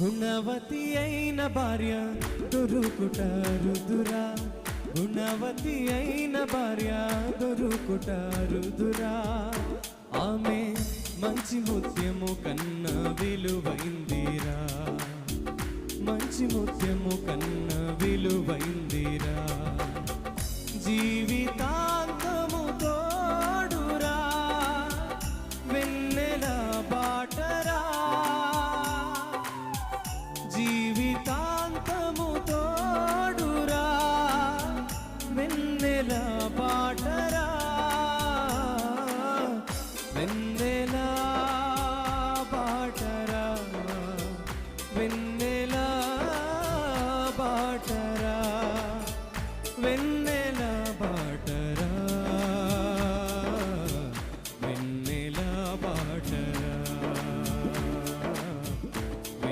గుణవతి అయిన భార్య దొరుకుట రుదురా గుణవతి అయిన భార్య దొరుకుట రుదురా ఆమె మంచి ముత్యము కన్నా విలువైందిరా. మంచి ముత్యము కన్నా విలువైంది వెన్నెల పాటరా? వెన్నెల పాటరా? వెన్నెల పాటరా? వెన్నెల పాటరా?